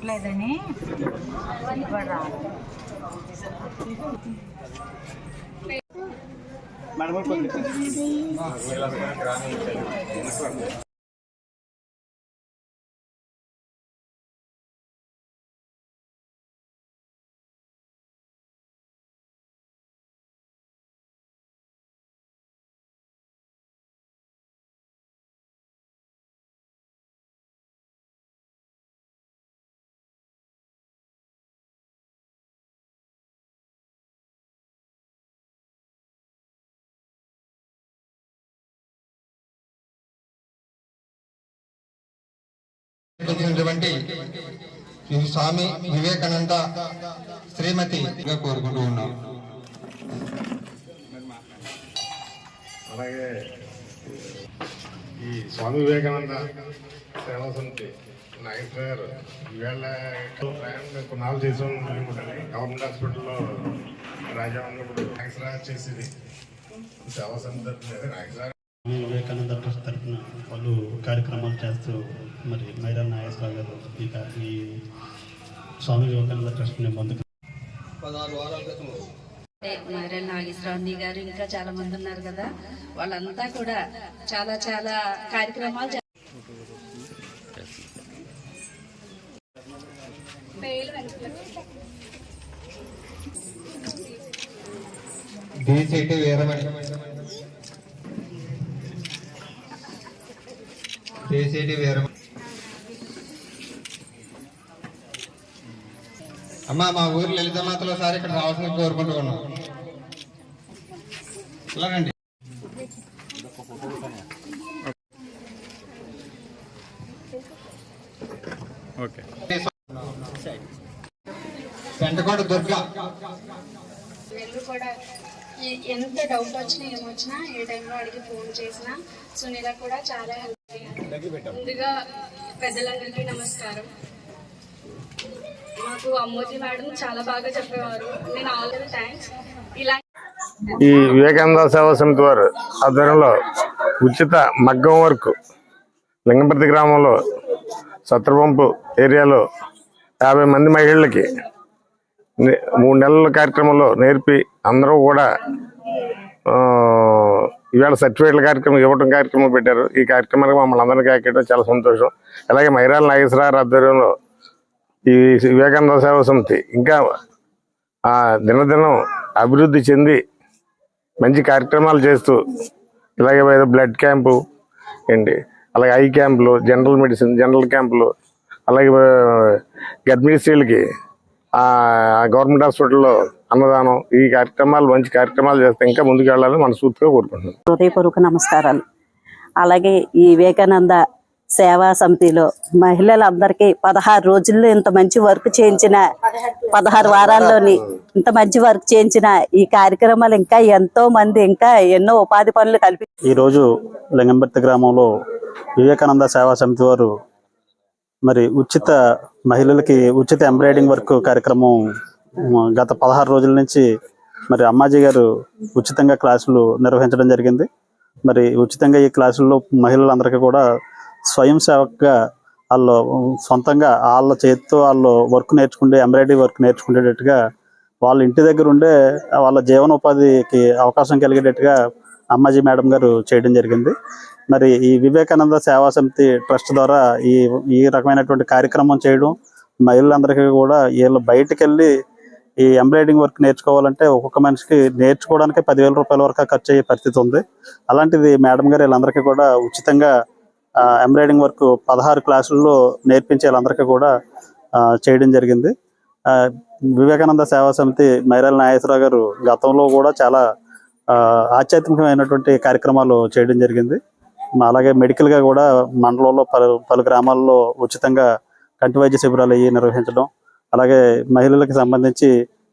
రాలేదు. పుట్టలేదని స్వామి వివేకానంద శ్రీమతి కోరుకుంటూ ఉన్నాం. అలాగే ఈ స్వామి వివేకానంద సేవా సమితి నాగేశ్వర గారు ఈవేళ ప్రయాణం కొన్నాళ్ళు చేసాం గవర్నమెంట్ హాస్పిటల్లో రాజా ఉన్నప్పుడు నాగేశ్వర గారు చేసేది. సేవా సమితి తరఫున నాగేశ్వర వివేకానంద ట్రస్ట్ తరఫున వాళ్ళు కార్యక్రమాలు చేస్తూ మరి మైరా నాగేశ్వరరావు గారు ఈ ఈ స్వామి వివేకానంద ట్రస్ట్ని ముందుకు మైరల్ నాగేశ్వరరావు గారు ఇంకా చాలా మంది ఉన్నారు కదా. వాళ్ళంతా కూడా చాలా చాలా కార్యక్రమాలు చే- డిసిటి వీరమణి. డిసిటి అమ్మా మా ఊరు లలితమాతలో సార్ ఇక్కడ రావాల్సిన కోరుకుంటూ ఉన్నాం ఇలాగండి ఓకే. పెంటకోట దుర్గా. వీళ్ళు కూడా ఈ- ఎంత డౌట్ వచ్చినా ఏమొచ్చినా ఏ టైంలో అడిగి ఫోన్ చేసినా సునీల కూడా చాలా హెల్ప్ ముందుగా పెద్దలందరికీ నమస్కారం. నాకు అమ్మోజీ మేడం చాలా బాగా చెప్పేవారు. నేను ఆల్ ది థ్యాంక్స్ ఇలా ఈ వివేకానంద సేవా సమితి వారు ఆధ్వర్యంలో ఉచిత మగ్గం వర్క్ లింగంపర్తి గ్రామంలో సత్రపంపు ఏరియాలో యాభై మంది మహిళలకి మూడు నెలల కార్యక్రమంలో నేర్పి అందరూ కూడా ఇవాళ సర్టిఫికేట్ల కార్యక్రమం ఇవ్వడం కార్యక్రమం పెట్టారు. ఈ కార్యక్రమానికి మమ్మల్ని అందరికీ ఎక్కడం చాలా సంతోషం. అలాగే మైరాల నాగేశ్వరరావు ఆధ్వర్యంలో ఈ వివేకానంద సేవా సమితి ఇంకా ఆ, దినదినం అభివృద్ధి చెంది మంచి కార్యక్రమాలు చేస్తూ ఇలాగే ఏదో బ్లడ్ క్యాంపు ఏంటి అలాగే ఐ క్యాంపులు జనరల్ మెడిసిన్ జనరల్ క్యాంపులు అలాగే గర్భిణీ స్త్రీలకి గవర్నమెంట్ హాస్పిటల్లో అన్నదానం ఈ కార్యక్రమాలు మంచి కార్యక్రమాలు చేస్తే ఇంకా ముందుకు వెళ్ళాలని మనస్ఫూర్తిగా కోరుకుంటున్నాను. హృదయపూర్వక నమస్కారాలు. అలాగే ఈ వివేకానంద సేవా సమితిలో మహిళలందరికీ పదహారు రోజుల్లో ఇంత మంచి వర్క్ చేయించిన పదహారు వారాల్లోని ఇంత మంచి వర్క్ చేయించిన ఈ కార్యక్రమాలు ఇంకా ఎంతో మంది ఇంకా ఎన్నో ఉపాధి పనులు కలిపి ఈరోజు లింగంబర్తి గ్రామంలో వివేకానంద సేవా సమితి వారు మరి ఉచిత మహిళలకి ఉచిత ఎంబ్రాయిడింగ్ వర్క్ కార్యక్రమం గత పదహారు రోజుల నుంచి మరి అమ్మాజీ గారు ఉచితంగా క్లాసులు నిర్వహించడం జరిగింది. మరి ఉచితంగా ఈ క్లాసుల్లో మహిళలందరికీ కూడా స్వయం సేవకుగా వాళ్ళు సొంతంగా వాళ్ళ చేతితో వాళ్ళు వర్క్ నేర్చుకుంటే ఎంబ్రాయిడరీ వర్క్ నేర్చుకునేటట్టుగా వాళ్ళ ఇంటి దగ్గర ఉండే వాళ్ళ జీవనోపాధికి అవకాశం కలిగేటట్టుగా అమ్మాజీ మేడం గారు చేయడం జరిగింది. మరి ఈ వివేకానంద సేవా సమితి ట్రస్ట్ ద్వారా ఈ ఈ రకమైనటువంటి కార్యక్రమం చేయడం మహిళలందరికీ కూడా వీళ్ళు బయటకు వెళ్ళి ఈ ఎంబ్రాయిడింగ్ వర్క్ నేర్చుకోవాలంటే ఒక్కొక్క మనిషికి నేర్చుకోవడానికి పదివేల రూపాయల వరకు ఖర్చు అయ్యే పరిస్థితి ఉంది. అలాంటిది మేడం గారు వీళ్ళందరికీ కూడా ఉచితంగా ఎంబ్రాయిడింగ్ వర్క్ పదహారు క్లాసుల్లో నేర్పించే వాళ్ళందరికీ కూడా చేయడం జరిగింది. వివేకానంద సేవా సమితి మైరాల నాగేశ్వరరావు గారు గతంలో కూడా చాలా ఆధ్యాత్మికమైనటువంటి కార్యక్రమాలు చేయడం జరిగింది. అలాగే మెడికల్గా కూడా మండలంలో పలు పలు గ్రామాల్లో ఉచితంగా కంటి వైద్య శిబిరాలు అయ్యి నిర్వహించడం అలాగే మహిళలకు సంబంధించి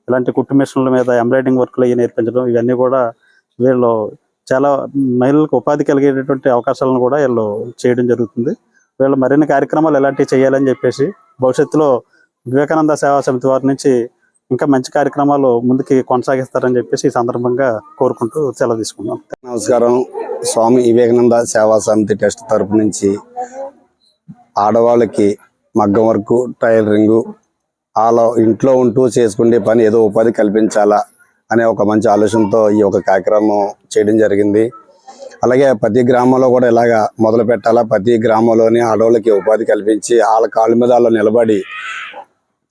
ఇలాంటి కుట్టు మిషన్ల మీద ఎంబ్రాయిడింగ్ వర్క్లు అయ్యి నేర్పించడం ఇవన్నీ కూడా వీళ్ళు చాలా మహిళలకు ఉపాధి కలిగేటటువంటి అవకాశాలను కూడా వీళ్ళు చేయడం జరుగుతుంది. వీళ్ళు మరిన్ని కార్యక్రమాలు ఎలాంటివి చేయాలని చెప్పేసి భవిష్యత్తులో వివేకానంద సేవా సమితి వారి నుంచి ఇంకా మంచి కార్యక్రమాలు ముందుకి కొనసాగిస్తారని చెప్పేసి ఈ సందర్భంగా కోరుకుంటూ సెలవు తీసుకున్నాం నమస్కారం. స్వామి వివేకానంద సేవా సమితి టెస్ట్ తరపు నుంచి ఆడవాళ్ళకి మగ్గం వర్క్ టైలరింగు వాళ్ళ ఇంట్లో ఉంటూ చేసుకునే పని ఏదో ఉపాధి కల్పించాలా అనే ఒక మంచి ఆలోచనతో ఈ యొక్క కార్యక్రమం చేయడం జరిగింది. అలాగే ప్రతి గ్రామంలో కూడా ఇలాగా మొదలు పెట్టాలా ప్రతి గ్రామంలోని ఆడవాళ్ళకి ఉపాధి కల్పించి వాళ్ళ కాళ్ళ మీద వాళ్ళు నిలబడి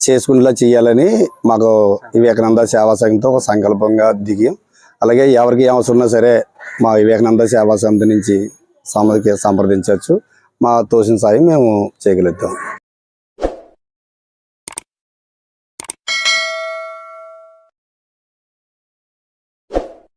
చేసుకునేలా చేయాలని మాకు వివేకానంద సేవా సంఘంతో ఒక సంకల్పంగా దిగి అలాగే ఎవరికి ఏ అవసరం ఉన్నా సరే మా వివేకానంద సేవా సమితి నుంచి సమకి సంప్రదించవచ్చు. మా తోసిన సాయం మేము చేయగలుగుతాం.